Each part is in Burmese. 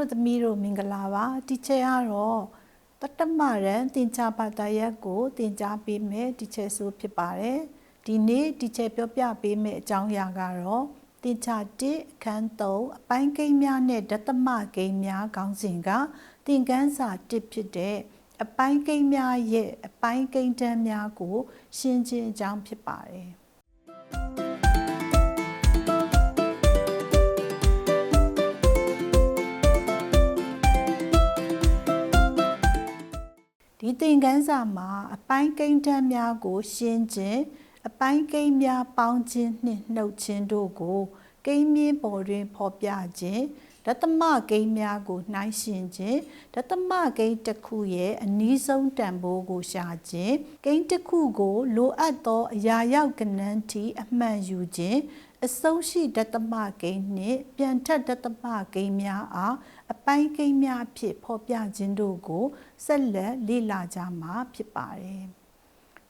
တို့သမီးတို့မင်္ဂလာပါဒီချက်ကတော့တတ္တမရန်သင်္ချာပါတရက်ကိုသင်ကြားပေးမယ်ဒီချက်ဆိုဖြစ်ပါတယ်ဒီနေ့ဒီချက်ပြောပြပေးမယ်အကြောင်းအရာကတော့သင်္ချာ1အခန်း3အပိုင်းကိန်းများနဲ့ဒသမကိန်းများခေါင်းစဉ်ကသင်ခန်းစာ1ဖြစ်တဲ့အပိုင်းကိန်းများရဲ့အပိုင်းကိန်းတန်းများကို ရှင်းခြင်းအကြောင်းဖြစ်ပါတယ် ဒီသင်ခန်းစာမှာအပိုင်းကိန်းတန်းများကို ရှင်းခြင်းအပိုင်းကိန်းများပေါင်းခြင်းနှင့်နှုတ်ခြင်းတို့ကိုကိန်းမြင့်ပေါ်တွင်ဖော်ပြခြင်းဒသမကိန်းများကိုနှိုင်းယှဉ်ခြင်းဒသမကိန်းတစ်ခုရဲ့အနည်းဆုံးတန်ဖိုးကိုရှာခြင်းကိန်းတစ်ခုကို လိုအပ်သောအရာရောက်ကဏ္ဍထိအမှန်ယူခြင်း အဆုံးရှိဒသမကိန်းနှင့်ပြန်ထက်ဒသမကိန်းများအားအပိုင်းကိန်းများအဖြစ်ဖော်ပြခြင်းတို့ကိုဆက်လက်လေ့လာကြမှာဖြစ်ပါတယ်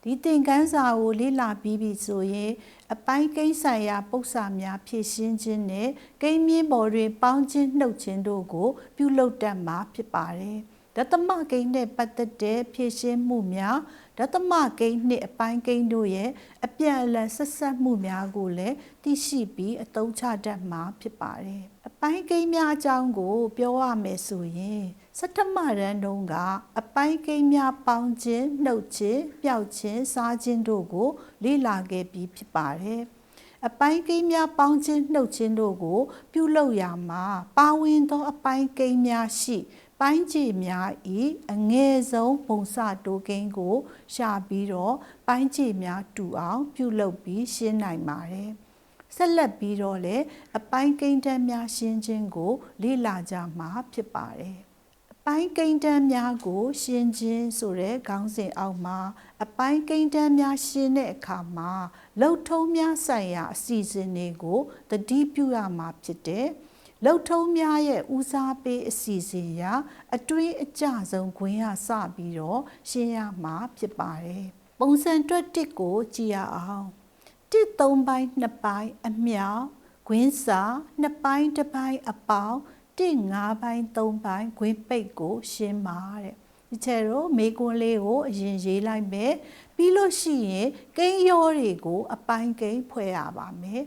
ဒီသင်ခန်းစာကိုလေ့လာပြီးပြီဆိုရင်အပိုင်းကိန်းဆိုင်ရာပု္ပ္ပာများဖြည့်ရှင်းခြင်းနဲ့ကိန်းမြင့်ပေါ်တွင်ပေါင်းခြင်းနှုတ်ခြင်းတို့ကို ပြုလုပ်တတ်မှာဖြစ်ပါတယ်။ဒသမကိန်းနဲ့ပတ်သက်တဲ့ဖြည့်ရှင်းမှုများ ဒသမကိန်းနှင့်အပိုင်းကိန်းတို့ရဲ့အပြန်အလှန်ဆက်ဆက်မှုများကိုလည်းသိရှိပြီးအသုံးချတတ်မှာဖြစ်ပါတယ်။အပိုင်းကိန်းများအကြောင်းကို ပြောရမယ်ဆိုရင်စတ္တမရန်တုံးကအပိုင်းကိန်းများပေါင်းခြင်းနှုတ်ခြင်းပျောက်ခြင်းစားခြင်းတို့ကို လေ့လာခဲ့ပြီးဖြစ်ပါတယ်။အပိုင်းကိန်းများပေါင်းခြင်းနှုတ်ခြင်းတို့ကို ပြုလုပ်ရမှာပါဝင်သောအပိုင်းကိန်းများရှိ ပိုင်းခြေများဤအငယ်ဆုံးပုံစတိုးကိန်းကို ရှာပြီးတော့ပိုင်းခြေများတူအောင် ပြုလုပ်ပြီးရှင်းနိုင်ပါတယ်။ဆက်လက်ပြီးတော့လည်းအပိုင်းကိန်းတန်းများရှင်းခြင်းကို လေ့လာကြမှာဖြစ်ပါတယ်။ပိုင်းကိန်းတန်းများကို ရှင်းခြင်းဆိုတဲ့ခေါင်းစဉ်အောက်မှာ အပိုင်းကိန်းတန်းများရှင်းတဲ့အခါမှာလုံထုံးများဆိုင်ရာအစီအစဉ်တွေကိုတတိပြုရမှာဖြစ်တ ယ်။လုံထုံးများရဲ့ဦးစားပေးအစီအစဉ်ရာအတွင်းအကျဆုံးခွင်းရစပြီးတော့ရှင်းရမှာဖြစ်ပါတယ်။ပုံစံတွက်တစ်ကိုကြည့်ရအောင်။တစ်၃ပိုင်း၂ပိုင်းအမြောက်ခွင်းစာ၂ပိုင်းတစ်ပိုင်းအပေါင်း1 5ပိုင်း3ပိုင်းခွင်းပိတ်ကိုရှင်းပါတဲ့ဒီချက်တော့မေကွန်းလေးကိုအရင်ရေးလိုက်မယ်ပြီးလို့ရှိရင်ကိန်းရောတွေကို အပိုင်းကိန်းဖွဲ့ရပါမယ်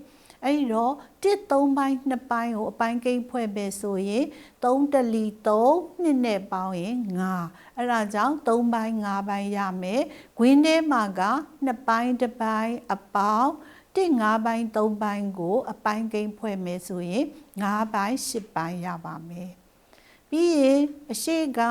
အဲ့ဒီတော့1 3ပိုင်း2ပိုင်းကိုအပိုင်းကိန်းဖွဲ့မယ်ဆိုရင်3တလီ3နှစ်နဲ့ပေါင်းရင်9အဲ့ဒါကြောင့်3ပိုင်း5ပိုင်းရမယ်။ခွင်းထဲမှာက2ပိုင်း1ပိုင်းအပေါင်း1 5ပိုင်း3ပိုင်းကိုအပိုင်းကိန်းဖွဲ့မယ်ဆိုရင်5ပိုင်း10ပိုင်းရပါမယ်ပြီးရင်အရှိက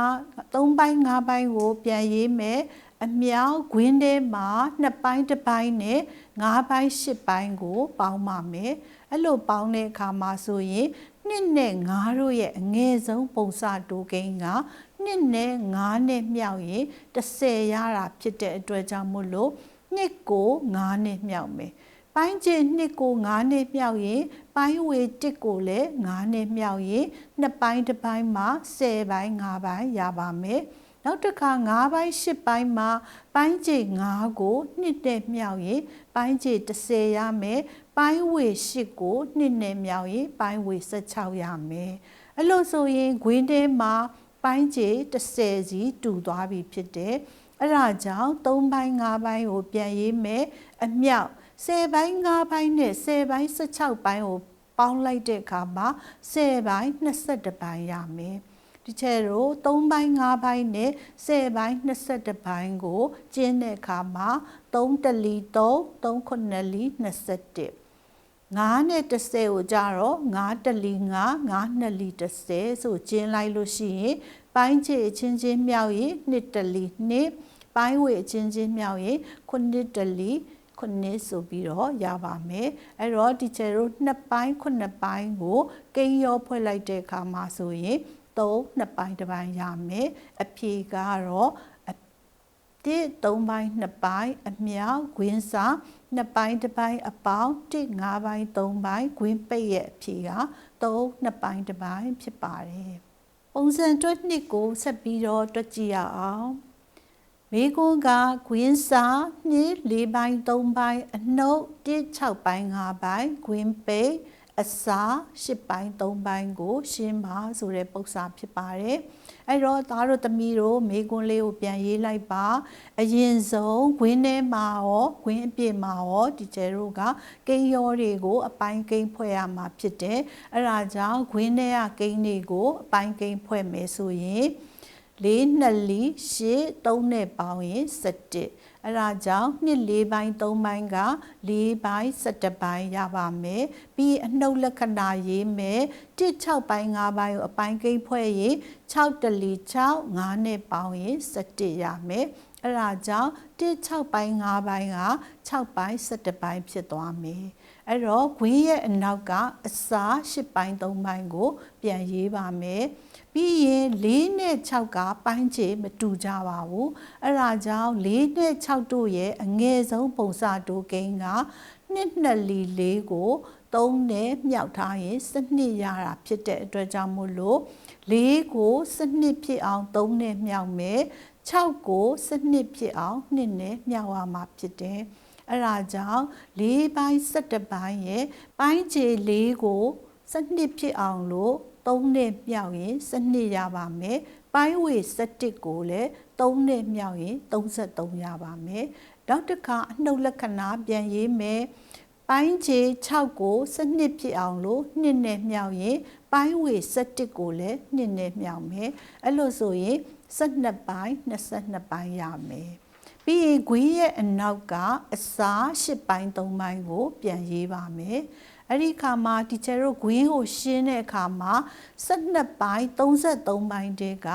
3ပိုင်း5ပိုင်းကိုပြန်ရေးမယ် အမြောက်ဂွင်းထဲမှာ2ပိုင်း1ပိုင်းနဲ့5ပိုင်း10ပိုင်းကို ပေါင်းပါမယ်အဲ့လိုပေါင်းတဲ့အခါမှာဆိုရင်နှစ်နဲ့9တို့ရဲ့အငယ်ဆုံးပုံစတိုးကိန်းကနှစ်နဲ့9နဲ့မြောက်ရင်30ရတာဖြစ်တဲ့အတွက်ကြောင့်မို့လို့နှစ်ကို9နဲ့မြောက်မယ်ပိုင်းကျင်နှစ်ကို9နှစ်မြောက်ရင်ပိုင်းဝေတစ်ကိုလည်း9နှစ်မြောက်ရင်နှစ်ပိုင်းတစ်ပိုင်းမှာ10ပိုင်း5ပိုင်းရပါမယ် နောက်တစ်ခါ9ပိုင်း10ပိုင်းမှာပိုင်းကျင်9ကိုနှစ်နဲ့မြောက်ရင်ပိုင်းကျင်30ရမယ်ပိုင်းဝေ10ကိုနှစ်နဲ့မြောက်ရင်ပိုင်းဝေ16ရမယ်အဲ့လိုဆိုရင်ဂွင်းထဲမှာပိုင်းကျင်30စီတူသွားပြီဖြစ်တယ်အဲ့ဒါကြောင့်3ပိုင်း5ပိုင်းကိုပြန်ရေးမယ်အမြောက်10ပိုင်း5ပိုင်းနဲ့10ပိုင်း16ပိုင်းကိုပေါင်းလိုက်တဲ့အခါမှာ10ပိုင်း22ပိုင်းရမယ် ဒီချက်တို့3ပိုင်း5ပိုင်းနဲ့10ပိုင်း22ပိုင်းကိုကျင်းတဲ့အခါမှာ3တလီ3 3ခုနှစ်လီ21 9နဲ့30ကိုကြတော့9တလီ9 9နှစ်လီ30ဆိုကျင်းလိုက်လို့ရှိရင်ပိုင်းခြေအချင်းချင်းမြောက်ရင်2တလီ2ပိုင်းဝေအချင်းချင်းမြောက်ရင်9တလီခုနှစ်ဆိုပြီးတော့ရပါမယ်အဲ့တော့ဒီချေတို့နှစ်ပိုင်းခုနှစ်ပိုင်းကိုကိန်းရောဖွဲ့လိုက်တဲ့အခါမှာဆိုရင် 3နှစ်ပိုင်းတစ်ပိုင်းရမယ်အဖြေကတော့တစ်3ပိုင်း2ပိုင်းအမြောက်ဂွင်းစာ2ပိုင်း1ပိုင်းအပေါင်းတစ်5ပိုင်း3ပိုင်းဂွင်းပိတ်ရဲ့အဖြေက3 2ပိုင်း1ပိုင်းဖြစ်ပါတယ်ပုံစံတွက်နှစ်ကိုဆက်ပြီးတော့တွက်ကြည့်ရအောင်မေကွန်းကခွင်းစာ2 4ပိုင်း3ပိုင်းအနှုတ်1 6ပိုင်း5ပိုင်းခွင်းပိတ် အအစာ၈ပိုင်း၃ပိုင်းကို ရှင်းပါဆိုတဲ့ပု္ပ္ပာဖြစ်ပါတယ်အဲ့တော့သားတို့သမီးတို့မိကွန်းလေးကိုပြန်ရေးလိုက်ပါအရင်ဆုံးဂွင်းထဲမှာရောဂွင်းအပြည့်မှာရောဒီကျဲတို့ကကိန်းရောတွေကို အပိုင်းကိန်းဖွဲ့ရမှာဖြစ်တယ်အဲ့ဒါကြောင့်ဂွင်းထဲကကိန်းတွေကိုအပိုင်းကိန်းဖွဲ့မယ်ဆိုရင်၄နှစ်လီ၈၃နဲ့ပေါင်းရင်7 အဲ့ဒါကြောင့်နှစ်၄ပိုင်း၃ပိုင်းက၄ပိုင်း၁၁ပိုင်းရပါမယ်ပြီးအနှုတ်လက္ခဏာရေးမယ်၁၆ပိုင်း၅ပိုင်းကိုအပိုင်းကိန်းဖွဲ့ရင်6တလီ6 5နဲ့ပေါင်းရင်17ရမယ်အဲ့ဒါကြောင့်1 6ပိုင်း5ပိုင်းက6ပိုင်း17ပိုင်းဖြစ်သွားမယ်အဲ့တော့ဂွင်းရဲ့အနောက်ကအစာ10ပိုင်း3ပိုင်းကို ပြန်ရေးပါမယ် ပြီးရင်၄နဲ့6ကပိုင်းခြေမတူကြပါဘူးအဲ့ဒါကြောင့်၄နဲ့6တို့ရဲ့အငယ်ဆုံးပုံစတိုကိန်းကနှစ်နှစ်လီ၄ကို3နဲ့မြောက်ထားရင်စနစ်ရတာဖြစ်တဲ့အတွက်ကြောင့်မို့လို့၄ကိုစနစ်ဖြစ်အောင်3နဲ့မြောက်မယ်6ကိုစနစ်ဖြစ်အောင်2နဲ့မြောက်ရမှာဖြစ်တယ်အဲ့ဒါကြောင့်၄ပိုင်း17ပိုင်းရဲ့ပိုင်းခြေ၄ကို စနစ်ဖြစ်အောင်လို့3နဲ့မြောက်ရင်စနစ်ရပါမယ်ပိုင်းဝေ17ကိုလည်း3နဲ့မြောက်ရင်33ရပါမယ်နောက်တစ်ခါအနှုတ်လက္ခဏာပြန်ရေးမယ်ပိုင်းခြေ6ကိုစနစ်ဖြစ်အောင်လို့နှစ်နဲ့မြောက်ရင်ပိုင်းဝေ17ကိုလည်းနှစ်နဲ့မြောက်မယ်အဲ့လိုဆိုရင်12ပိုင်း22ပိုင်းရမယ်ပြီးရင်ဂွင်းရဲ့အနောက်ကအစား10ပိုင်း3ပိုင်းကို ပြန်ရေးပါမယ် အဲ့ဒီခါမှာတီချာတို့ဂွင်းကိုရှင်းတဲ့အခါမှာ12ပိုင်း33ပိုင်းတဲက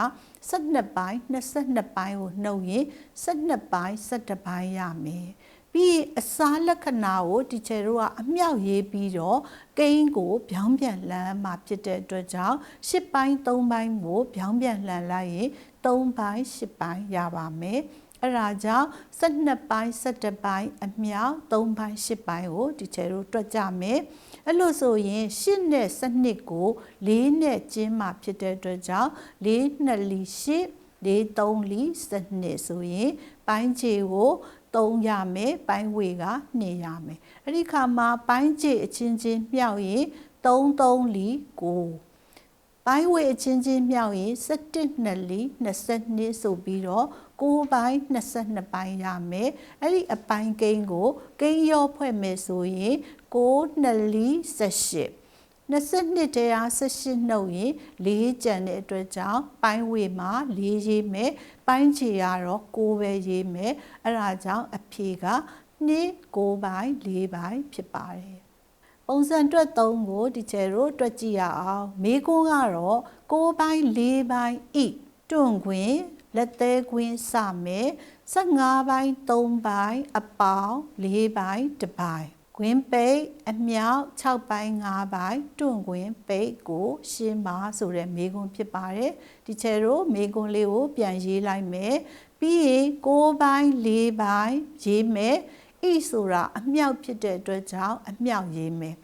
12ပိုင်း22ပိုင်းကိုနှုတ်ရင်12ပိုင်း17ပိုင်းရမယ်ပြီးအစားလက္ခဏာကိုတီချာတို့ကအမြောက်ရေးပြီးတော့ကိန်းကိုပြောင်းပြန်လှန်မှာဖြစ်တဲ့အတွက်ကြောင့်10ပိုင်း3ပိုင်းကိုပြောင်းပြန်လှန်လိုက်ရင်3ပိုင်း10ပိုင်းရပါမယ် အဲ့ဒါကြောင့်12ပိုင်း17ပိုင်းအမြောက်3ပိုင်း10ပိုင်းကိုဒီချေတို့တွက်ကြမယ်အဲ့လို့ဆိုရင်8နဲ့12ကို4နဲ့ကျင်းမှာဖြစ်တဲ့အတွက်ကြောင့်4နှစ်လီ8 4 3လီ12ဆိုရင်ပိုင်းခြေကို3ရမယ်ပိုင်းဝေက2ရမယ်အဲ့ဒီခါမှာပိုင်းခြေအချင်းချင်းမြောက်ရင်3 3လီ9ပိုင်းဝေအချင်းချင်းမြောက်ရင်17နှစ်လီ22ဆိုပြီးတော့ 6ပိုင်း22ပိုင်းရမယ်အဲ့ဒီအပိုင်းကိန်းကိုကိန်းရောဖွဲ့မယ်ဆိုရင်6နှစ်လီ18 22တရာ18နှုတ်ရင်4ကျန်တဲ့အတွက်ကြောင့်ပိုင်းဝေမှာ4ရေးမယ်ပိုင်းချေရတော့6ပဲရေးမယ်အဲ့ဒါကြောင့်အဖြေက2 9ပိုင်း4ပိုင်းဖြစ်ပါတယ်ပုံစံတွက်3ကိုဒီချေတို့တွက်ကြည့်ရအောင်မေးခွန်းကတော့6ပိုင်း4ပိုင်းဤတွန့်ခွင် လက်သေးခွင်းစမယ်15ပိုင်း3ပိုင်းအပေါင်း4ပိုင်း1ပိုင်းခွင်းပိတ်အမြောက်6ပိုင်း5ပိုင်းတွန့်ခွင်းပိတ်ကို ရှင်းပါဆိုတဲ့မေးခွန်းဖြစ်ပါတယ်ဒီချေတို့မေးခွန်းလေးကိုပြန်ရေးလိုက်မယ်ပြီးရင်6ပိုင်း4ပိုင်းရေးမယ်ဤဆိုတာအမြောက်ဖြစ်တဲ့အတွက်ကြောင့်အမြောက်ရေးမယ်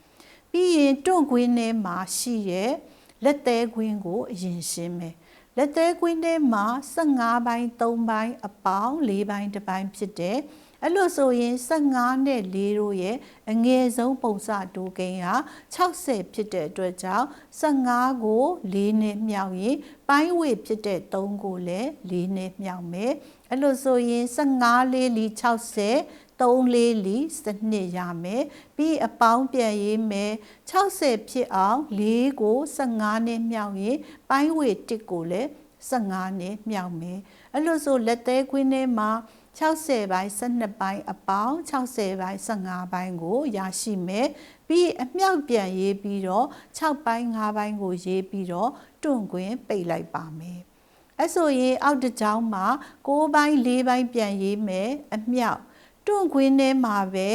ပြီးရင်တွန့်ခွင်းထဲမှာရှိရဲ့လက်သေးခွင်းကိုအရင်ရှင်းမယ် လက်သေးကွင်းထဲမှာ15ပိုင်း3ပိုင်းအပေါင်း4ပိုင်းတစ်ပိုင်းဖြစ်တယ်အဲ့လိုဆိုရင်15နဲ့4တို့ရဲ့အငယ်ဆုံးပုံစတိုးကိန်းဟာ60ဖြစ်တဲ့အတွက်ကြောင့်15ကို4နဲ့မြောက်ရင်ပိုင်းဝေဖြစ်တဲ့3ကိုလည်း4နဲ့မြောက်မယ်အဲ့လိုဆိုရင်15လေးလီ60 3လေးလီစနစ်ရမယ်ပြီးအပေါင်းပြန်ရေးမယ်60ဖြစ်အောင်4ကို15နဲ့မြောက်ရင်ပိုင်းဝေ1ကိုလည်း15နဲ့မြောက်မယ်အဲ့လိုဆိုလက်သေးခွင်းထဲမှာ60ပိုင်း12ပိုင်းအပေါင်း60ပိုင်း15ပိုင်းကိုရရှိမယ်ပြီးအမြောက်ပြန်ရေးပြီးတော့6ပိုင်း5ပိုင်းကိုရေးပြီးတော့တွန့်ခွင်းပိတ်လိုက်ပါမယ်အဲ့ဆိုရင်အောက်တစ်ကြောင်းမှာ6ပိုင်း4ပိုင်းပြန်ရေးမယ်အမြောက် တွန့်ခွင်းထဲမှာပဲ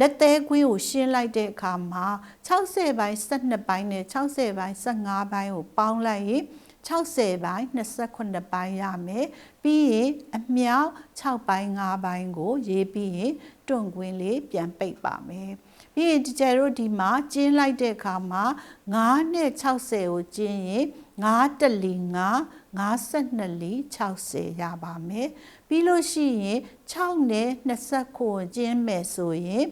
လက်သေးခွင်းကိုရှင်းလိုက်တဲ့အခါမှာ60ပိုင်း12ပိုင်းနဲ့60ပိုင်း15ပိုင်းကိုပေါင်းလိုက်ရင်60ပိုင်း28ပိုင်းရမယ်ပြီးရင်အမြောက်6ပိုင်း5ပိုင်းကို ရေးပြီးရင်တွန့်ခွင်းလေးပြန်ပိတ်ပါမယ်ပြီးရင်ဒီကျတို့ဒီမှာကျင်းလိုက်တဲ့အခါမှာ9နဲ့60ကိုကျင်းရင် 9တလီ9 52လီ60ရပါမယ်ပြီးလို့ရှိရင်6နဲ့29ကျင်းမယ်ဆိုရင်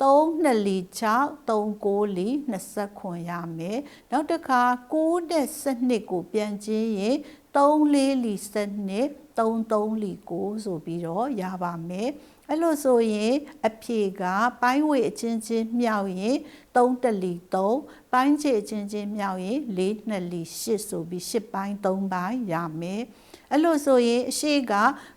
3နှစ်လီ6 3ကိုလီ20ခွန်ရမယ်နောက်တစ်ခါ6နဲ့12ကိုပြန်ကျင်းရင်3လေးလီ12 3 3လီ9ဆိုပြီးတော့ရပါမယ် အဲ့လိုဆိုရင်အဖြေကပိုင်းဝေအချင်းချင်းမြောက်ရင်3တလီ3ပိုင်းချေအချင်းချင်းမြောက်ရင်4နှစ်လီ8ဆိုပြီး8ပိုင်း3ပိုင်းရမယ်အဲ့လိုဆိုရင်အရှိက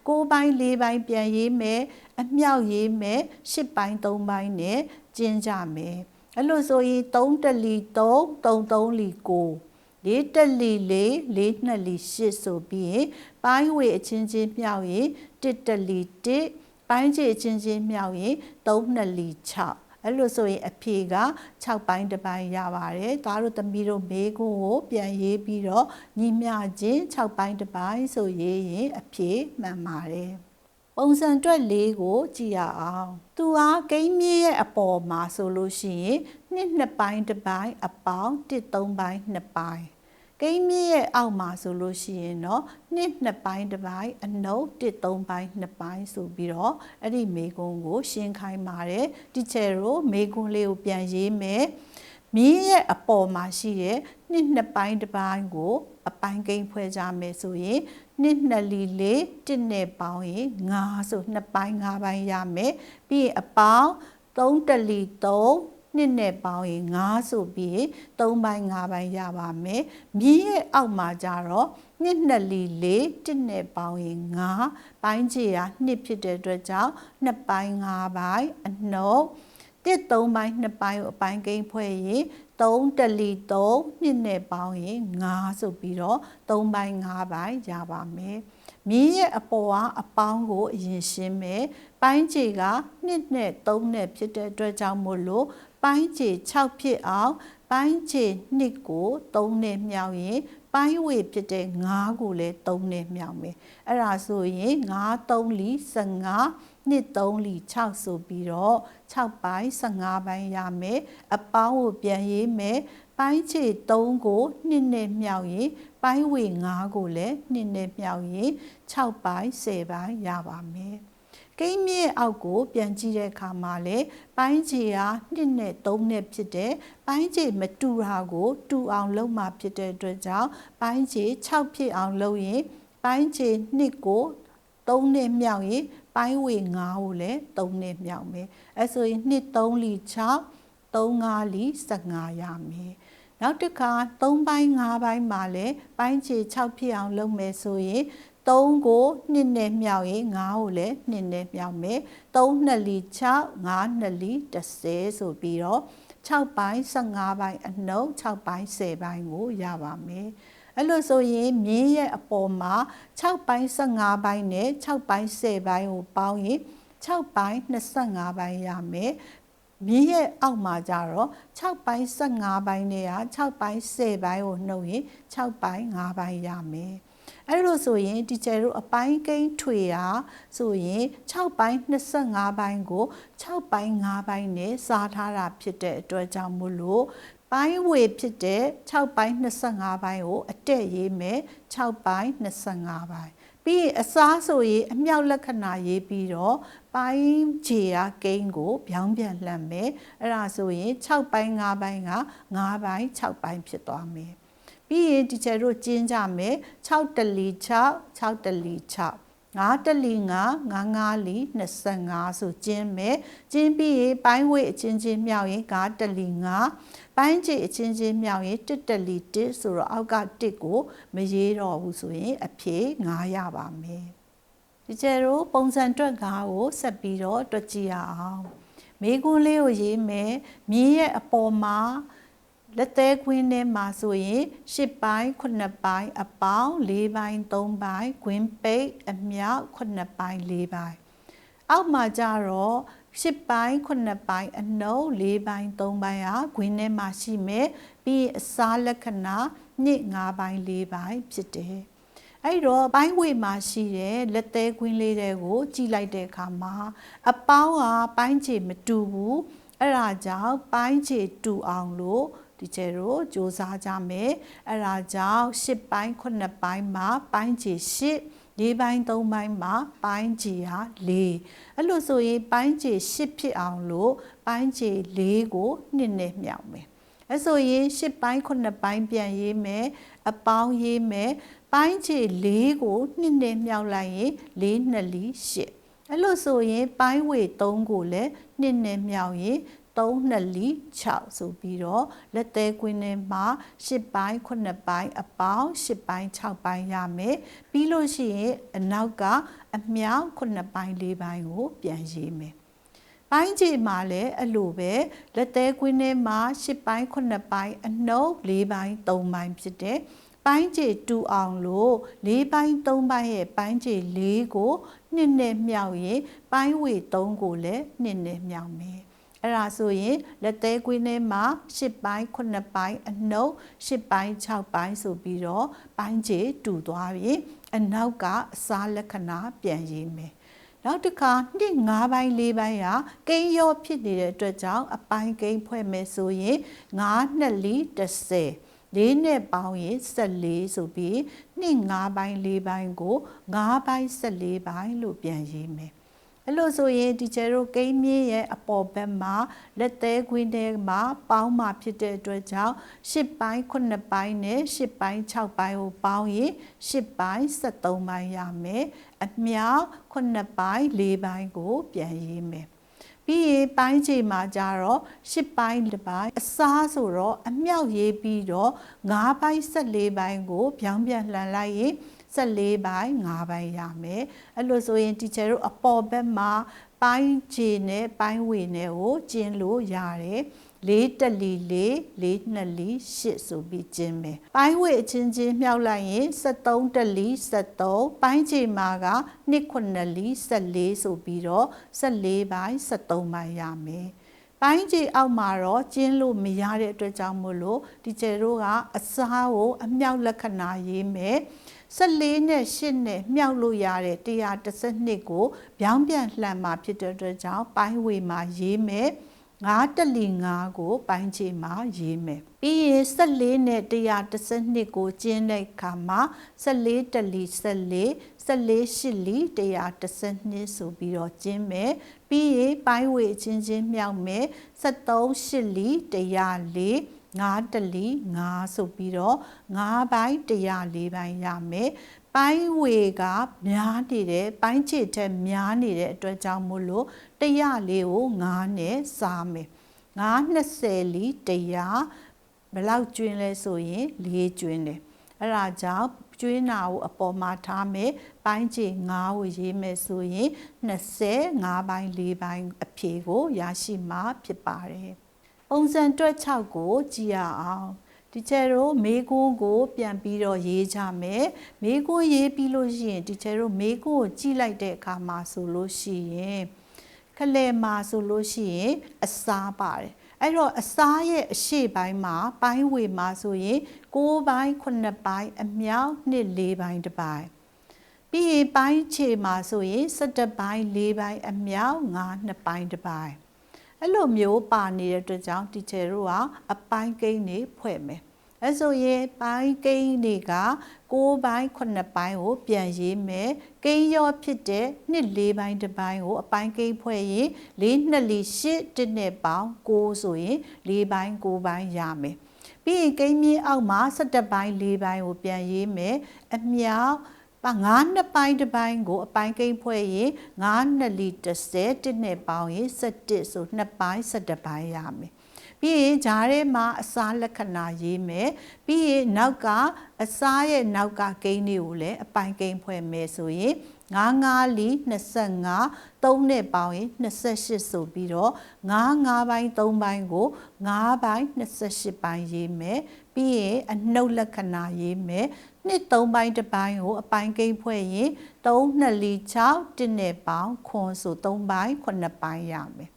6ပိုင်း4ပိုင်းပြန်ရေးမယ်အမြောက်ရေးမယ်8ပိုင်း3ပိုင်းနဲ့ကျင်းကြမယ်အဲ့လိုဆိုရင်3တလီ3 3 3လီ9လေးတက်လီလေးလေးနှစ်လီရှစ်ဆိုပြီးရင်ပိုင်းဝေအချင်းချင်းမြောက်ရင်တစ်တက်လီတစ် ပိုင်းချေအချင်းချင်းမြောက်ရင်3နှစ်လီ6အဲ့လိုဆိုရင်အဖြေက6ပိုင်းတစ်ပိုင်းရပါတယ်။ဒါတို့သမီးတို့မေးခွန်းကိုပြန်ရေးပြီးတော့ညီမျှချင်း6ပိုင်းတစ်ပိုင်းဆိုရေးရင်အဖြေမှန်ပါတယ်။ပုံစံတွက်လေးကိုကြည့်ရအောင်။သူအားဂိမ်းမြေရဲ့အပေါ်မှာဆိုလို့ရှိရင်နှစ်နှစ်ပိုင်းတစ်ပိုင်းအပေါင်းတစ်သုံးပိုင်းနှစ်ပိုင်း ကိန်းမြင့်ရဲ့အောက်မှာဆိုလို့ရှိရင်တော့နှစ်နှစ်ပိုင်းတစ်ပိုင်းအနုပ်တစ်သုံးပိုင်းနှစ်ပိုင်းဆိုပြီးတော့အဲ့ဒီမေကွန်းကို ရှင်းခိုင်းပါတယ်တီချယ်တို့မေကွန်းလေးကိုပြန်ရေးမယ်မင်းရဲ့အပေါ်မှာရှိတဲ့နှစ်နှစ်ပိုင်းတစ်ပိုင်းကို အပိုင်းကိန်းဖွဲ့ကြမယ်ဆိုရင်နှစ်နှစ်လီလေးတစ်နဲ့ပေါင်းရင်9ဆိုနှစ်ပိုင်း9ပိုင်းရမယ်ပြီးရင်အပေါင်း3တလီ3 နှစ်နဲ့ပေါင်းရင်9ဆိုပြီး3ပိုင်း5ပိုင်းရပါမယ်မြင်းရဲ့အောက်မှာကြတော့နှစ်နှစ်လီလေးတစ်နဲ့ပေါင်းရင်9ပိုင်းချေရနှစ်ဖြစ်တဲ့အတွက်ကြောင့်နှစ်ပိုင်း5ပိုင်းအနှုတ်တစ်3ပိုင်း2ပိုင်းကိုအပိုင်းကိန်းဖွဲ့ရင်3တလီ3နှစ်နဲ့ပေါင်းရင်9ဆိုပြီးတော့3ပိုင်း5ပိုင်းရပါမယ်မြင်းရဲ့အပေါ်ကအပေါင်းကိုအရင်ရှင်းမယ်ပိုင်းချေကနှစ်နဲ့3နဲ့ဖြစ်တဲ့အတွက်ကြောင့်မို့လို့ ပိုင်းခြေ6ဖြစ်အောင်ပိုင်းခြေ2ကို3နဲ့မြောက်ရင်ပိုင်းဝေဖြစ်တဲ့9ကိုလည်း3နဲ့မြောက်မယ်အဲ့ဒါဆိုရင်9 3လီ15နှစ်3လီ6ဆိုပြီးတော့6ပိုင်း15ပိုင်းရမယ်အပေါင်းကိုပြန်ရေးမယ်ပိုင်းခြေ3ကို2နဲ့မြောက်ရင်ပိုင်းဝေ9ကိုလည်း2နဲ့မြောက်ရင်6ပိုင်း10ပိုင်းရပါမယ် ကိန်းမြင့်အောက်ကို ပြန်ကြည့်တဲ့အခါမှာလေပိုင်းခြေဟာ2နဲ့3နဲ့ဖြစ်တဲ့ပိုင်းခြေမတူတာကို တူအောင်လုပ်မှဖြစ်တဲ့အတွက်ကြောင့်ပိုင်းခြေ6ဖြစ်အောင်လုပ်ရင်ပိုင်းခြေ2ကို3နဲ့မြောက်ရင်ပိုင်းဝေ9ကိုလည်း3နဲ့မြောက်မယ်အဲဆိုရင်2 3လီ6 3 5လီ15ရမယ်နောက်တစ်ခါ3ပိုင်း5ပိုင်းမှာလည်းပိုင်းခြေ6ဖြစ်အောင်လုပ်မယ်ဆိုရင် 3ကို2နဲ့မြောက်ရင်9ကိုလည်း2နဲ့မြောက်မယ်3နှစ်လီ6 9နှစ်လီ30ဆိုပြီးတော့6ပိုင်း15ပိုင်းအနှုတ်6ပိုင်း10ပိုင်းကိုရပါမယ်အဲ့လိုဆိုရင်မြင်းရဲ့အပေါ်မှာ6ပိုင်း15ပိုင်းနဲ့6ပိုင်း10ပိုင်းကိုပေါင်းရင်6ပိုင်း25ပိုင်းရမယ်မြင်းရဲ့အောက်မှာကြတော့6ပိုင်း15ပိုင်းနဲ့က6ပိုင်း10ပိုင်းကိုနှုတ်ရင်6ပိုင်း5ပိုင်းရမယ် အဲ့လိုဆိုရင်တီချယ်တို့အပိုင်းကိန်းထွေတာဆိုရင်6ပိုင်း25ပိုင်းကို6ပိုင်း5ပိုင်းနဲ့စားထားတာဖြစ်တဲ့အတွက်ကြောင့်မို့လို့ပိုင်းဝေဖြစ်တဲ့6ပိုင်း25ပိုင်းကိုအတက်ရေးမယ်6ပိုင်း25ပိုင်းပြီးအစားဆိုရင်အမြောက်လက္ခဏာရေးပြီးတော့ပိုင်းခြေရာကိန်းကိုပြောင်းပြန်လှန်မယ်အဲ့ဒါဆိုရင်6ပိုင်း5ပိုင်းက5ပိုင်း6ပိုင်းဖြစ်သွားမယ် ပြီးရင်တီချာတို့ကျင်းကြမယ်6တလီ6 6တလီ6 9တလီ9 9 9လီ25ဆိုကျင်းမယ်ကျင်းပြီးရင်ပိုင်းဝေးအချင်းချင်းမြောက်ရင်9တလီ9ပိုင်းချေအချင်းချင်းမြောက်ရင်1တလီ1ဆိုတော့အောက်က1ကိုမရေးတော့ဘူးဆိုရင် အဖြေ9ရပါမယ်ဒီကျတို့ပုံစံတွက်ကားကိုဆက်ပြီးတော့တွက်ကြည့်ရအောင်မေကွန်းလေးကိုရေးမယ်မြင်းရဲ့အပေါ်မှာ လက်သေးခွင်းထဲမှာဆိုရင်၈ပိုင်း9ပိုင်းအပေါင်း၄ပိုင်း3ပိုင်းခွင်းပိတ်အမြောက်9ပိုင်း၄ပိုင်းအောက်မှာကြတော့၈ပိုင်း9ပိုင်းအနှုတ်၄ပိုင်း3ပိုင်းဟာခွင်းထဲမှာရှိမယ်ပြီးအစားလက္ခဏာနှစ်5ပိုင်း၄ပိုင်းဖြစ်တယ်အဲ့တော့ပိုင်းဝေမှာရှိတဲ့လက်သေးခွင်းလေးတွေကိုကြည့်လိုက်တဲ့အခါမှာအပေါင်းကပိုင်းခြေမတူဘူးအဲ့ဒါကြောင့်ပိုင်းခြေတူအောင်လို့ ဒီကျဲတို့စ조사ကြမယ်အဲ့ဒါကြောင့်၈ပိုင်း9ပိုင်းမှာပိုင်းခြေ၈၄ပိုင်း၃ပိုင်းမှာပိုင်းခြေဟာ၄အဲ့လိုဆိုရင်ပိုင်းခြေ၈ဖြစ်အောင်လို့ပိုင်းခြေ၄ကိုနှစ်နဲ့မြောက်မယ်အဲဆိုရင်၈ပိုင်း9ပိုင်းပြန်ရေးမယ်အပေါင်းရေးမယ်ပိုင်းခြေ၄ကိုနှစ်နဲ့မြောက်လိုက်ရင်၄နှစ်လီ၈အဲ့လိုဆိုရင်ပိုင်းဝေ3ကိုလည်းနှစ်နဲ့မြောက်ရင် 3နှစ်လီ6ဆိုပြီးတော့လက်သေးကွင်းထဲမှာ10ပိုင်း9ပိုင်းအပေါင်း10ပိုင်း6ပိုင်းရမယ်ပြီးလို့ရှိရင်အနောက်ကအမြောက်9ပိုင်း4ပိုင်းကိုပြန်ရေးမယ်ပိုင်းခြေမှာလည်းအဲ့လိုပဲလက်သေးကွင်းထဲမှာ10ပိုင်း9ပိုင်းအနှုတ်4ပိုင်း3ပိုင်းဖြစ်တဲ့ပိုင်းခြေတူအောင်လို့၄ပိုင်း၃ပိုင်းရဲ့ပိုင်းခြေ၄ကိုနှစ်နဲ့မြောက်ရင်ပိုင်းဝေ၃ကိုလည်းနှစ်နဲ့မြောက်မယ် အဲ့ဒါဆိုရင်လက်သေးကွင်းထဲမှာ10ပိုင်း9ပိုင်းအနှုတ်10ပိုင်း6ပိုင်းဆိုပြီးတော့ပိုင်းခြေတူသွားပြီအနောက်ကအစားလက္ခဏာပြန်ရေးမယ်နောက်တစ်ခါနှစ်၅ပိုင်း၄ပိုင်းကကိန်းရောဖြစ်နေတဲ့အတွက်ကြောင့်အပိုင်းကိန်းဖွဲ့မယ်ဆိုရင်9နှစ်လီ30လေးနဲ့ပေါင်းရင်14ဆိုပြီးနှစ်5ပိုင်း4ပိုင်းကို5ပိုင်း14ပိုင်းလို့ပြန်ရေးမယ် အဲ့လိုဆိုရင်ဒီကျဲတို့ကိန်းမြင့်ရဲ့အပေါ်ဘက်မှာလက်သေးခွင်းထဲမှာပေါင်းမှာဖြစ်တဲ့အတွက်ကြောင့်10ပိုင်း9ပိုင်းနဲ့10ပိုင်း6ပိုင်းကိုပေါင်းရင်10ပိုင်း73ပိုင်းရမယ်အမြောက်9ပိုင်း4ပိုင်းကိုပြန်ရေးမယ်ပြီးရင်ပိုင်းချိန်မှာကြတော့10ပိုင်းတစ်ပိုင်းအစားဆိုတော့အမြောက်ရေးပြီးတော့9ပိုင်း14ပိုင်းကို ပြောင်းပြန်လှန်လိုက်ရင် 14ပိုင်း5ပိုင်းရမယ်အဲ့လိုဆိုရင် teacher တို့အပေါ်ဘက်မှာပိုင်းခြေနဲ့ပိုင်းဝေနဲ့ကိုကျင်းလို့ရတယ်လေးတက်လီလေးလေးနှစ်လီရှစ်ဆိုပြီးကျင်းမယ်ပိုင်းဝေအချင်းချင်းမြှောက်လိုက်ရင်73တက်လီ73ပိုင်းခြေမှာက2ခုနှစ်လီ14ဆိုပြီးတော့14ပိုင်း73ပိုင်းရမယ်ပိုင်းခြေအောက်မှာတော့ကျင်းလို့မရတဲ့အတွက်ကြောင့်မို့လို့ဒီကျယ်တို့ကအစားကိုအမြောက်လက္ခဏာရေးမယ် 14နဲ့8နဲ့မြောက်လို့ရတဲ့112ကိုပြောင်းပြန်လှန်မှာဖြစ်တဲ့အတွက်ကြောင့်ပိုင်းဝေမှာရေးမယ်9တလီ9ကိုပိုင်းချေမှာရေးမယ်ပြီးရင်14နဲ့112ကိုကျင်းတဲ့အခါမှာ14တလီ14 14ရှစ်လီ112ဆိုပြီးတော့ကျင်းမယ်ပြီးရင်ပိုင်းဝေချင်းချင်းမြောက်မယ်73ရှစ်လီ104 9တလီ9ဆိုပြီးတော့9ပိုင်း104ပိုင်းရမယ်ပိုင်းဝေကများနေတယ်ပိုင်းခြေထက်များနေတဲ့အတွက်ကြောင့်မို့လို့104ကို9နဲ့စားမယ်920လီ100ဘယ်လောက်ကျွင်းလဲဆိုရင်4ကျွင်းတယ်အဲ့ဒါကြောင့်ကျွေးနာကိုအပေါ်မှာထားမယ်ပိုင်းခြေ9ကိုရေးမယ်ဆိုရင်20 5ပိုင်း4ပိုင်းအဖြေကိုရရှိမှာဖြစ်ပါတယ် ပုံစံတွက်6ကိုကြည့်ရအောင်ဒီချယ်တို့မေးခွန်းကို ပြန်ပြီးတော့ရေးကြမယ်မေးခွန်းရေးပြီးလို့ရှိရင်ဒီချယ်တို့မေးခွန်းကိုကြည့်လိုက်တဲ့အခါမှာဆိုလို့ရှိရင်ခလဲမှာဆိုလို့ရှိရင်အစားပါတယ်အဲ့တော့အစားရဲ့အရှိပိုင်းမှာပိုင်းဝေမှာဆိုရင်6ပိုင်း9ပိုင်းအမြောက်2 4ပိုင်းတစ်ပိုင်းပြီးရင်ပိုင်းခြေမှာဆိုရင်17ပိုင်း4ပိုင်းအမြောက်9 2ပိုင်းတစ်ပိုင်း အဲ့လိုမျိုးပါနေတဲ့အတွက်ကြောင့်တီချယ်တို့ကအပိုင်းကိန်းတွေဖွဲ့မယ်အဲဆိုရင်ပိုင်းကိန်းတွေက6ပိုင်း9ပိုင်းကိုပြန်ရေးမယ်ကိန်းရောဖြစ်တဲ့နှစ်4ပိုင်းတစ်ပိုင်းကိုအပိုင်းကိန်းဖွဲ့ရင်4နှစ်လ8တစ်နဲ့ပေါင်း6ဆိုရင်4ပိုင်း9ပိုင်းရမယ်ပြီးရင်ကိန်းမြင့်အောက်မှာ17ပိုင်း4ပိုင်းကိုပြန်ရေးမယ်အမြောက် ပါ9နှစ်ပိုင်းတစ်ပိုင်းကိုအပိုင်းကိန်းဖွဲ့ရင်9နှစ်လီ30တစ်နဲ့ပေါင်းရင်17ဆို2ပိုင်း17ပိုင်းရမယ်ပြီးရင်ဂျားထဲမှာအစားလက္ခဏာရေးမယ်ပြီးရင်နောက်ကအစားရဲ့နောက်ကကိန်းတွေကိုလည်းအပိုင်းကိန်းဖွဲ့မယ်ဆိုရင်9 9လီ25 3နဲ့ပေါင်းရင်28ဆိုပြီးတော့9 9ပိုင်း3ပိုင်းကို9ပိုင်း28ပိုင်းရေးမယ်ပြီးရင်အနှုတ်လက္ခဏာရေးမယ် နှစ်3ပိုင်းတစ်ပိုင်းကိုအပိုင်းကိန်းဖွဲ့ရင်3 2လီ6တစ်နဲ့ပေါင်းခွန်ဆို3ပိုင်း9ပိုင်းရမယ်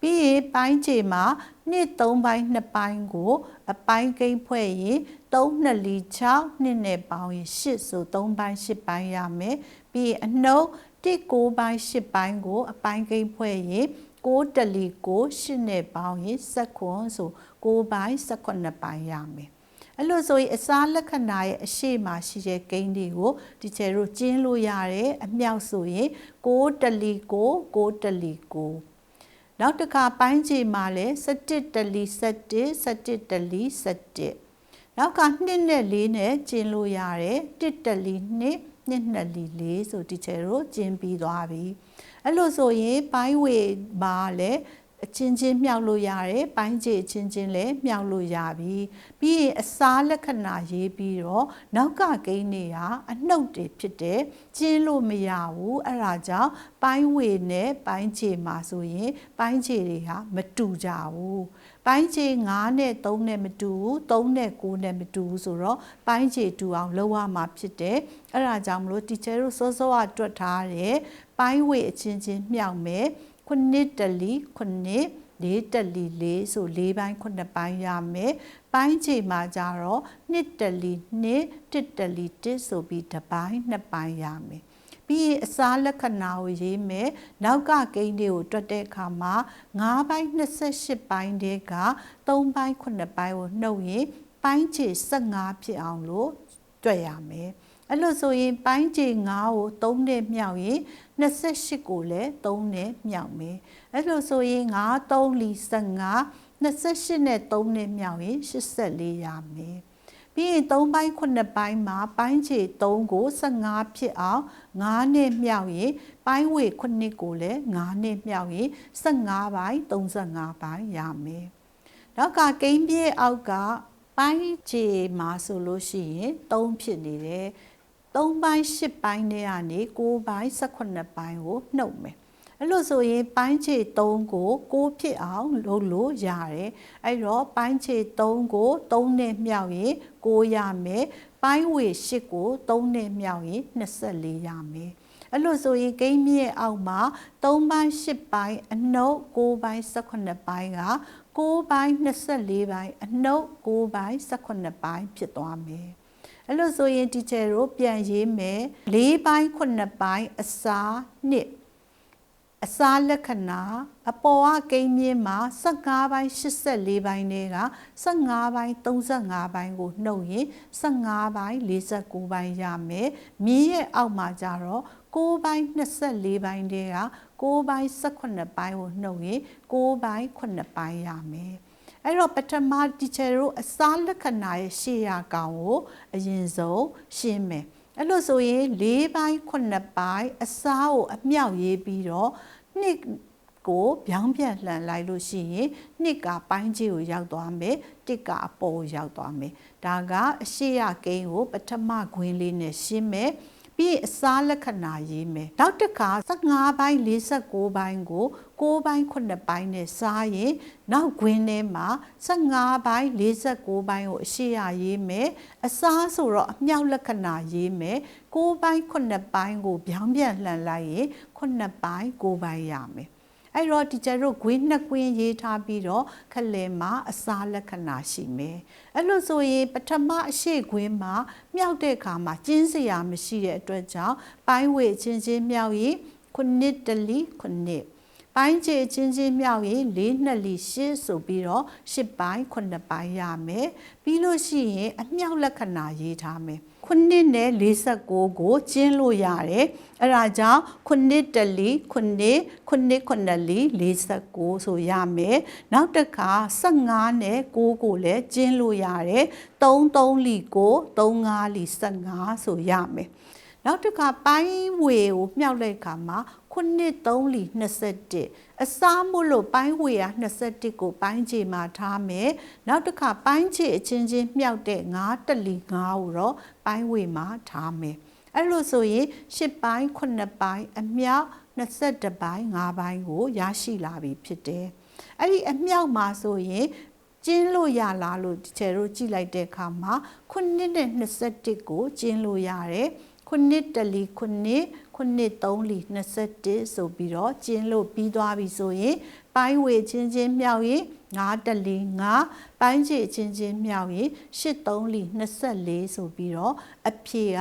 ပြီးရင်ပိုင်းခြေမှာနှစ်3ပိုင်း2ပိုင်းကို အပိုင်းကိန်းဖွဲ့ရင်3နှစ်လီ6နှစ်နဲ့ပေါင်းရင်8ဆို3ပိုင်း8ပိုင်းရမယ်ပြီးရင်အနှုတ်1 9ပိုင်း8ပိုင်းကို အပိုင်းကိန်းဖွဲ့ရင်6တလီ6 8နဲ့ပေါင်းရင်စက္ကွန်ဆို6ပိုင်း18ပိုင်းရမယ် အဲ့လိုဆိုရင်အစားလက္ခဏာရဲ့အရှိမှရှိတဲ့ဂိမ်းတွေကိုဒီချယ်တို့ကျင်းလို့ရတယ်အမြောက်ဆိုရင်6တလီ6 6တလီ9နောက်တစ်ခါပိုင်းခြေမှာလည်း17တလီ17 17တလီ17နောက်က2နဲ့4နဲ့ကျင်းလို့ရတယ်1တလီ2နှစ်နှစ်လီ4ဆိုဒီချယ်တို့ကျင်းပြီးသွားပြီအဲ့လိုဆိုရင်ပိုင်းဝေမှာလည်း အချင်းချင်းမြောက်လို့ရတယ်ပိုင်းခြေအချင်းချင်းလည်းမြောက်လို့ရပြီပြီးရင်အစားလက္ခဏာရေးပြီးတော့နောက်ကကိန်းတွေကအနှုတ်တွေဖြစ်တယ်ကျင်းလို့မရဘူးအဲ့ဒါကြောင့်ပိုင်းဝေနဲ့ပိုင်းခြေမှာဆိုရင် ပိုင်းခြေတွေဟာမတူကြဘူးပိုင်းခြေ9နဲ့3နဲ့မတူဘူး3နဲ့9နဲ့မတူဘူးဆိုတော့ပိုင်းခြေတူအောင်လုပ်ရမှာဖြစ်တယ်အဲ့ဒါကြောင့်မလို့ teacher တို့စောစောကတွက်ထားတဲ့ပိုင်းဝေအချင်းချင်းမြောက်မယ် ခုနှစ်တလီခုနှစ်လေးတလီလေးဆို၄ပိုင်းခုနှစ်ပိုင်းရမယ်ပိုင်းချိန်မှာကြတော့နှစ်တလီနှစ်တစ်တလီတစ်ဆိုပြီးတစ်ပိုင်းနှစ်ပိုင်းရမယ်ပြီးရင်အစားလက္ခဏာကိုရေးမယ်နောက်ကကိန်းတွေကိုတွက်တဲ့အခါမှာ9ပိုင်း28ပိုင်းတည်းက3ပိုင်း9ပိုင်းကိုနှုတ်ရင်ပိုင်းခြေ15ဖြစ်အောင်လို့တွက်ရမယ် အဲ့လိုဆိုရင်ပိုင်းခြေ9ကို3နဲ့မြောက်ရင်28ကိုလည်း3နဲ့မြောက်မယ်အဲ့လိုဆိုရင်9 3လီ15 28နဲ့3နဲ့မြောက်ရင်84ရမယ်ပြီးရင်3ပိုင်း9ပိုင်းမှာပိုင်းခြေ3ကို15ဖြစ်အောင်9နဲ့မြောက်ရင်ပိုင်းဝေ9ကိုလည်း9နဲ့မြောက်ရင်15ပိုင်း35ပိုင်းရမယ်နောက်ကကိန်းပြေအောက်ကပိုင်းခြေမှာဆိုလို့ရှိရင်3ဖြစ်နေတယ် 3ပိုင်း10ပိုင်းတွေကနေ9ပိုင်း18ပိုင်းကိုနှုတ်မယ်အဲ့လိုဆိုရင်ပိုင်းခြေ3ကို6ဖြစ်အောင်လုပ်လို့ရတယ်အဲ့တော့ပိုင်းခြေ3ကို3နဲ့မြောက်ရင်6ရမယ်ပိုင်းဝေ8ကို3နဲ့မြောက်ရင်24ရမယ်အဲ့လိုဆိုရင်ဂိမ်းမြင့်အောက်မှာ3ပိုင်း10ပိုင်းအနှုတ်6ပိုင်း18ပိုင်းက6ပိုင်း24ပိုင်းအနှုတ်6ပိုင်း18ပိုင်းဖြစ်သွားမယ် အဲ့လိုဆိုရင် teacher တို့ပြန်ရေးမယ်၄ပိုင်း9ပိုင်းအစားနှစ်အစားလက္ခဏာအပေါ်ကကိန်းမြင့်မှာ15ပိုင်း84ပိုင်းတွေက15ပိုင်း35ပိုင်းကိုနှုတ်ရင်15ပိုင်း49ပိုင်းရမယ်မြင်းရဲ့အောက်မှာကျတော့6ပိုင်း24ပိုင်းတွေက6ပိုင်း18ပိုင်းကိုနှုတ်ရင်6ပိုင်း9ပိုင်းရမယ် အဲ့တော့ပထမ teacher တို့အစားလက္ခဏာရဲ့ရှေ့ရကောင်ကိုအရင်ဆုံးရှင်းမယ်အဲ့လိုဆိုရင်၄ပိုင်း9ပိုင်းအစားကိုအမြောက်ရေးပြီးတော့နှစ်ကိုဗျောင်းပြန်လှန်လိုက်လို့ရှိရင်နှစ်ကပိုင်းကြီးကိုရောက်သွားမယ်တစ်ကအပေါ်ရောက်သွားမယ်ဒါကအရှိရကိန်းကိုပထမခွင်းလေးနဲ့ရှင်းမယ် ပြီးအစားလက္ခဏာရေးမယ်နောက်တစ်ခါ15ပိုင်း49ပိုင်းကို6ပိုင်း9ပိုင်းနဲ့စားရင်နောက်ခွင်းထဲမှာ15ပိုင်း49ပိုင်းကိုအရှိရရေးမယ်အစားဆိုတော့အမြောက်လက္ခဏာရေးမယ်6ပိုင်း9ပိုင်းကိုဗျောင်းပြန်လှန်လိုက်ရင်9ပိုင်း9ပိုင်းရမယ် အဲ့တော့ဒီကျတို့ဂွေးနှစ်ကွင်းရေးထားပြီးတော့ခလဲမှာအစားလက္ခဏာရှိမယ်အဲ့လိုဆိုရင်ပထမအရှိဂွင်းမှာမြောက်တဲ့အခါမှာကျင်းစရာမရှိတဲ့အတွက်ကြောင့်ပိုင်းဝေချင်းချင်းမြောက်ရင်ခုနှစ်တလီခုနှစ် ပိုင်းခြေချင်းချင်းမြောက်ရင်၄နှစ်လီ၈ဆိုပြီးတော့၈ပိုင်း9ပိုင်းရမယ်ပြီးလို့ရှိရင်အမြောက်လက္ခဏာရေးထားမယ်ခုနှစ်နဲ့49ကိုကျင်းလို့ရတယ်အဲ့ဒါကြောင့်ခုနှစ်တလီခုနှစ်ခုနှစ်ခုနှစ်လီ49ဆိုရမယ်နောက်တစ်ခါ15နဲ့6ကိုလည်းကျင်းလို့ရတယ်3 3လီကို3 5လီ15ဆိုရမယ်နောက်တစ်ခါပိုင်းဝေကိုမြှောက်လိုက်ခါမှာ ခုနှစ်3လီ21အစားမို့လို့ပိုင်းဝေရ21ကိုပိုင်းခြေမှာထားမယ်နောက်တစ်ခါပိုင်းခြေအချင်းချင်းမြှောက်တဲ့9တလီ9ကိုတော့ပိုင်းဝေမှာထားမယ်အဲ့လိုဆိုရင်10ပိုင်း9ပိုင်းအမြောက်21ပိုင်း5ပိုင်းကိုရရှိလာပြီဖြစ်တယ်အဲ့ဒီအမြောက်မှာဆိုရင်ကျင်းလို့ရလားလို့ဒီချေတို့ကြည့်လိုက်တဲ့အခါမှာခုနှစ်နဲ့21ကိုကျင်းလို့ရတယ်ခုနှစ်တလီခု နှစ်ခုနှစ်3လီ21ဆိုပြီးတော့ကျင်းလို့ပြီးသွားပြီဆိုရင်ပိုင်းဝေချင်းချင်းမြောက်ရင်9တလီ9ပိုင်းချေချင်းချင်းမြောက်ရင်8 3လီ24ဆိုပြီးတော့အဖြေက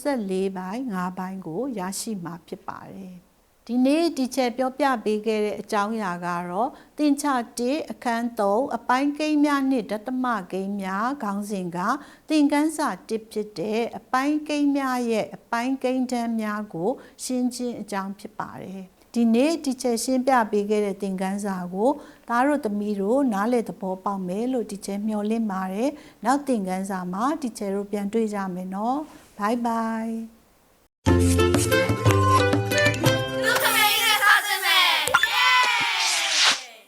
24ပိုင်း5ပိုင်းကိုရရှိမှာဖြစ်ပါတယ် ဒီနေ့ဒီချက်ပြောပြပေးခဲ့တဲ့အကြောင်းအရာကတော့တင်ချ1အခန်း3အပိုင်းကိန်းများနှင့်ဓတ္တမကိန်းများခေါင်းစဉ်ကသင်ခန်းစာ1ဖြစ်တဲ့အပိုင်းကိန်းများရဲ့အပိုင်းကိန်းတန်းများကို ရှင်းချင်းအကြောင်းဖြစ်ပါတယ်ဒီနေ့ဒီချက်ရှင်းပြပေးခဲ့တဲ့သင်ခန်းစာကိုသားတို့သမီးတို့နားလည်သဘောပေါက်မယ်လို့ဒီချက်မျှော်လင့်ပါတယ်နောက်သင်ခန်းစာမှာဒီချက်တို့ပြန်တွေ့ကြမယ်နော်ဘိုင်ဘိုင်